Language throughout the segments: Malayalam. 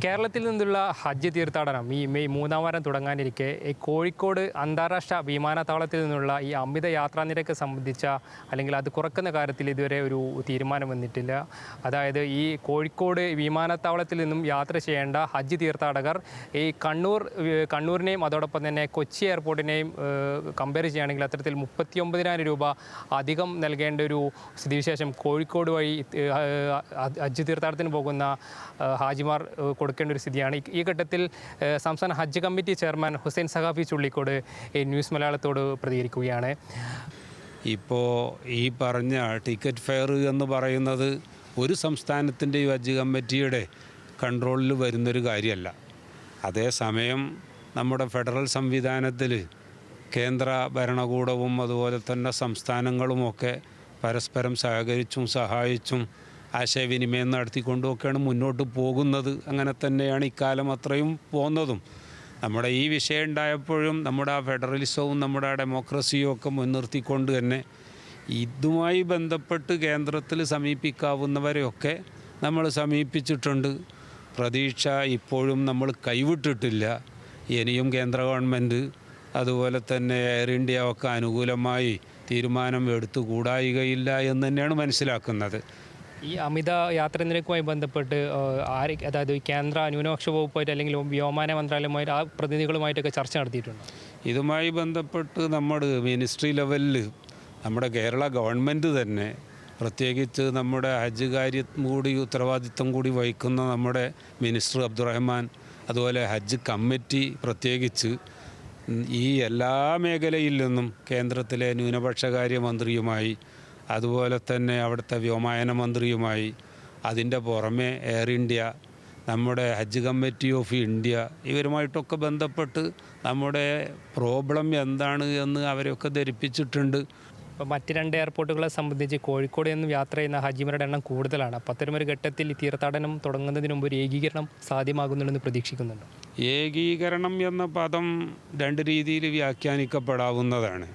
കേരളത്തിൽ നിന്നുള്ള ഹജ്ജ് തീർത്ഥാടനം ഈ മെയ് മൂന്നാം വാരം തുടങ്ങാനിരിക്കെ ഈ കോഴിക്കോട് അന്താരാഷ്ട്ര വിമാനത്താവളത്തിൽ നിന്നുള്ള ഈ അമിത യാത്രാ നിരക്ക് സംബന്ധിച്ച അല്ലെങ്കിൽ അത് കുറക്കുന്ന കാര്യത്തിൽ ഇതുവരെ ഒരു തീരുമാനം വന്നിട്ടില്ല. അതായത് ഈ കോഴിക്കോട് വിമാനത്താവളത്തിൽ നിന്നും യാത്ര ചെയ്യേണ്ട ഹജ്ജ് തീർത്ഥാടകർ ഈ കണ്ണൂർ കണ്ണൂരിനെയും അതോടൊപ്പം തന്നെ കൊച്ചി എയർപോർട്ടിനെയും കമ്പയർ ചെയ്യുകയാണെങ്കിൽ അത്തരത്തിൽ മുപ്പത്തി ഒമ്പതിനായിരം രൂപ അധികം നൽകേണ്ട ഒരു സ്ഥിതിവിശേഷം കോഴിക്കോട് വഴി ഹജ്ജ് തീർത്ഥാടനത്തിന് പോകുന്ന ഹാജിമാർ ഏഹ്, കൊടുക്കേണ്ട ഒരു സ്ഥിതിയാണ്. ഈ- ഘട്ടത്തിൽ സംസ്ഥാന Hajj committee chairman Hussain Sahafi Chullikode news മലയാളത്തോട് പ്രതികരിക്കുകയാണ്. ഇപ്പോൾ ഈ പറഞ്ഞ ടിക്കറ്റ് ഫെയർ എന്ന് പറയുന്നത് ഒരു സംസ്ഥാനത്തിന്റെയും ഹജ്ജ് കമ്മിറ്റിയുടെ കൺട്രോളിൽ വരുന്നൊരു കാര്യമല്ല. അതേസമയം നമ്മുടെ ഫെഡറൽ സംവിധാനത്തിൽ കേന്ദ്ര ഭരണകൂടവും അതുപോലെ തന്നെ സംസ്ഥാനങ്ങളുമൊക്കെ പരസ്പരം സഹകരിച്ചും സഹായിച്ചും ആശയവിനിമയം നടത്തിക്കൊണ്ടുമൊക്കെയാണ് മുന്നോട്ട് പോകുന്നത്. അങ്ങനെ തന്നെയാണ് ഇക്കാലം അത്രയും പോകുന്നതും. നമ്മുടെ ഈ വിഷയം ഉണ്ടായപ്പോഴും നമ്മുടെ ആ ഫെഡറലിസവും നമ്മുടെ ആ ഡെമോക്രസിയും ഒക്കെ മുൻനിർത്തിക്കൊണ്ട് തന്നെ ഇതുമായി ബന്ധപ്പെട്ട് കേന്ദ്രത്തിൽ സമീപിക്കാവുന്നവരെയൊക്കെ നമ്മൾ സമീപിച്ചിട്ടുണ്ട്. പ്രതീക്ഷ ഇപ്പോഴും നമ്മൾ കൈവിട്ടിട്ടില്ല. ഇനിയും കേന്ദ്ര ഗവൺമെന്റ് അതുപോലെ തന്നെ എയർ ഇന്ത്യ ഒക്കെ അനുകൂലമായി തീരുമാനം എടുത്തുകൂടായികയില്ല എന്ന് തന്നെയാണ് മനസ്സിലാക്കുന്നത്. ഈ അമിത യാത്ര നിരക്കുമായി ബന്ധപ്പെട്ട് ആര് അതായത് കേന്ദ്ര ന്യൂനപക്ഷ വകുപ്പായിട്ട് അല്ലെങ്കിൽ വ്യോമയാന മന്ത്രാലയമായിട്ട് ആ പ്രതിനിധികളുമായിട്ടൊക്കെ ചർച്ച നടത്തിയിട്ടുണ്ട്? ഇതുമായി ബന്ധപ്പെട്ട് നമ്മുടെ മിനിസ്ട്രി ലെവലിൽ നമ്മുടെ കേരള ഗവൺമെന്റ് തന്നെ പ്രത്യേകിച്ച് നമ്മുടെ ഹജ്ജ് കാര്യം കൂടി ഉത്തരവാദിത്തം കൂടി വഹിക്കുന്ന നമ്മുടെ മിനിസ്റ്റർ അബ്ദുറഹ്മാൻ അതുപോലെ ഹജ്ജ് കമ്മിറ്റി പ്രത്യേകിച്ച് ഈ എല്ലാ മേഖലയിൽ നിന്നും കേന്ദ്രത്തിലെ ന്യൂനപക്ഷകാര്യ മന്ത്രിയുമായി അതുപോലെ തന്നെ അവിടുത്തെ വ്യോമയാന മന്ത്രിയുമായി അതിന്റെ പുറമെ എയർ ഇന്ത്യ നമ്മുടെ ഹജ്ജ് കമ്മിറ്റി ഓഫ് ഇന്ത്യ ഇവരുമായിട്ടൊക്കെ ബന്ധപ്പെട്ട് നമ്മുടെ പ്രോബ്ലം എന്താണ് എന്ന് അവരെയൊക്കെ ധരിപ്പിച്ചിട്ടുണ്ട്. ഇപ്പോൾ മറ്റ് രണ്ട് എയർപോർട്ടുകളെ സംബന്ധിച്ച് കോഴിക്കോട് നിന്നും യാത്ര ചെയ്യുന്ന ഹജിമാരുടെ എണ്ണം കൂടുതലാണ്. അപ്പോൾ അത്തരമൊരു ഘട്ടത്തിൽ തീർത്ഥാടനം തുടങ്ങുന്നതിന് മുമ്പ് ഒരു ഏകീകരണം സാധ്യമാകുന്നുണ്ടെന്ന് പ്രതീക്ഷിക്കുന്നുണ്ട്. ഏകീകരണം എന്ന പദം രണ്ട് രീതിയിൽ വ്യാഖ്യാനിക്കപ്പെടാവുന്നതാണ്.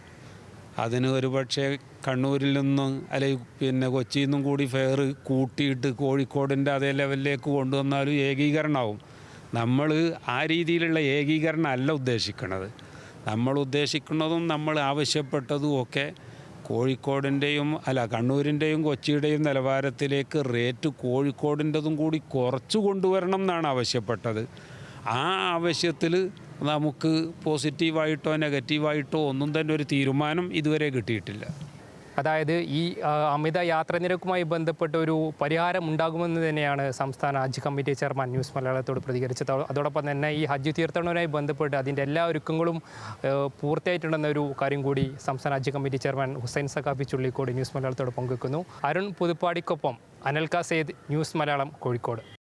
അതിന് ഒരുപക്ഷെ കണ്ണൂരിൽ നിന്നും അല്ലെങ്കിൽ പിന്നെ കൊച്ചിയിൽ നിന്നും കൂടി ഫെയർ കൂട്ടിയിട്ട് കോഴിക്കോടിന്റെ അതേ ലെവലിലേക്ക് കൊണ്ടുവന്നാലും ഏകീകരണമാവും. നമ്മൾ ആ രീതിയിലുള്ള ഏകീകരണം അല്ല ഉദ്ദേശിക്കുന്നത് നമ്മൾ ഉദ്ദേശിക്കുന്നതും നമ്മൾ ആവശ്യപ്പെട്ടതും ഒക്കെ കോഴിക്കോടിന്റെയും അല്ല കണ്ണൂരിന്റെയും കൊച്ചിയുടെയും നിലവാരത്തിലേക്ക് റേറ്റ് കോഴിക്കോടിന്റെതും കൂടി കുറച്ച് കൊണ്ടുവരണം എന്നാണ് ആവശ്യപ്പെട്ടത്. ആ ആവശ്യത്തിൽ നമുക്ക് പോസിറ്റീവായിട്ടോ നെഗറ്റീവായിട്ടോ ഒന്നും തന്നെ ഒരു തീരുമാനം ഇതുവരെ കിട്ടിയിട്ടില്ല. അതായത് ഈ അമിത യാത്രാ നിരക്കുമായി ബന്ധപ്പെട്ട ഒരു പരിഹാരം ഉണ്ടാകുമെന്ന് തന്നെയാണ് സംസ്ഥാന ഹജ്ജ് കമ്മിറ്റി ചെയർമാൻ ന്യൂസ് മലയാളത്തോട് പ്രതികരിച്ചത്. അതോടൊപ്പം തന്നെ ഈ ഹജ്ജ് തീർത്ഥാടനവുമായി ബന്ധപ്പെട്ട് അതിന്റെ എല്ലാ ഒരുക്കങ്ങളും പൂർത്തിയായിട്ടുണ്ടെന്ന ഒരു കാര്യം കൂടി സംസ്ഥാന Hajj committee chairman Hussain Saqafi Chullikode news മലയാളത്തോട് പങ്കുവെക്കുന്നു. അരുൺ പുതുപ്പാടിക്കൊപ്പം അനൽക സെയ്ദ് ന്യൂസ് മലയാളം കോഴിക്കോട്.